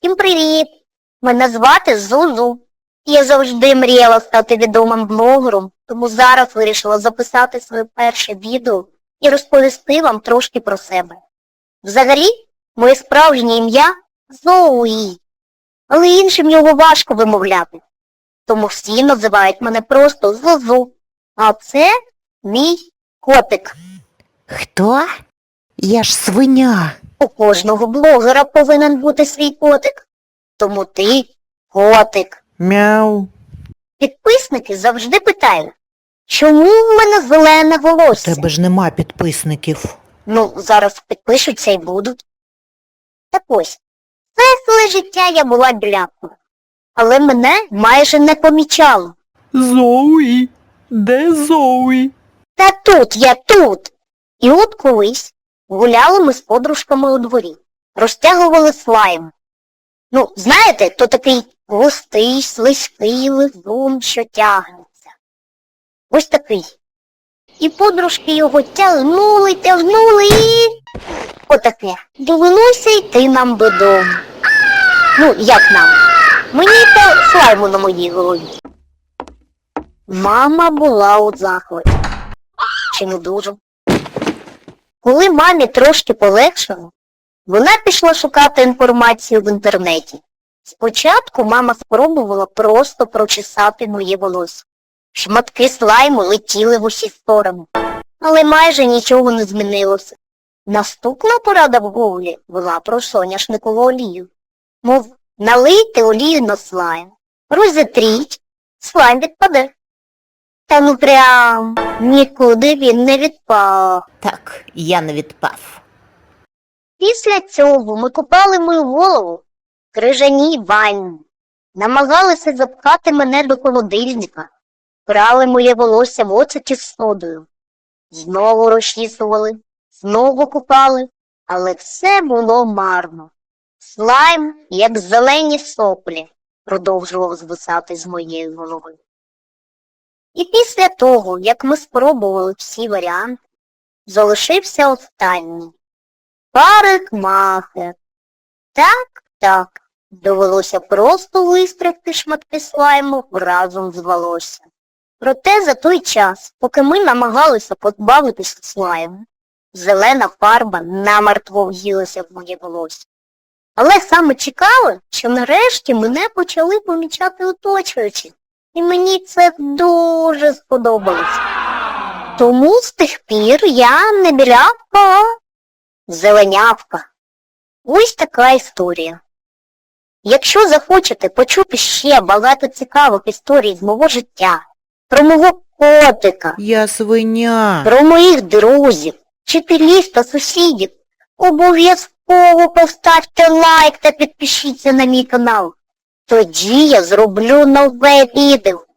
Всім привіт! Мене звати Зузу. Я завжди мріяла стати відомим блогером, тому зараз вирішила записати своє перше відео і розповісти вам трошки про себе. Взагалі, моє справжнє ім'я Зоуї, але іншим його важко вимовляти. Тому всі називають мене просто Зузу. А це мій котик. Хто? Я ж свиня. У кожного блогера повинен бути свій котик. Тому ти котик. Мяу. Підписники завжди питають, чому в мене зелене У волосся? тебе ж нема підписників. Ну, зараз підпишуться і будуть. Так ось, все життя я була білякою, але мене майже не помічало. Зоуї, де Зоуї? Та тут я тут. І от колись гуляли ми з подружками у дворі, розтягували слайм. Ну, знаєте, то такий густий, слизький лизун, що тягнеться. Ось такий. І подружки його тягнули, тягнули і... Отаке. Довелося йти нам додому. Ну, як нам? Мені та слайму на моїй голові. Мама була у захваті. Чи не дуже? Коли мамі трошки полегшало, вона пішла шукати інформацію в інтернеті. Спочатку мама спробувала просто прочесати моє волосся. Шматки слайму летіли в усі сторони, але майже нічого не змінилося. Наступна порада в гуглі була про соняшникову олію. Мов, налийте олію на слайм, розітріть, слайм відпаде. Та ну прям нікуди він не відпав. Так, я не відпав. Після цього ми купали мою голову в крижаній ванні, намагалися запхати мене до холодильника, брали моє волосся в оцеті з содою, знову розчісували, знову купали, але все було марно. Слайм, як зелені соплі, продовжував звисати з моєї голови. І після того, як ми спробували всі варіанти, залишився останній. Парикмахер. Так, так, довелося просто вистригти шматки слайму разом з волоссям. Проте за той час, поки ми намагалися позбавитися слайму, зелена фарба намертво в'їлася в моє волосся. Але саме цікаве, що нарешті мене почали помічати оточуючі, і мені це дуже сподобалось. Тому з тих пір я не білявка, Зеленявка. Ось така історія. Якщо захочете почути ще багато цікавих історій з мого життя, про мого котика, Я свиня. про моїх друзів, вчителів та сусідів, обов'язково поставте лайк та підпишіться на мій канал. Тоді я зроблю нове відео.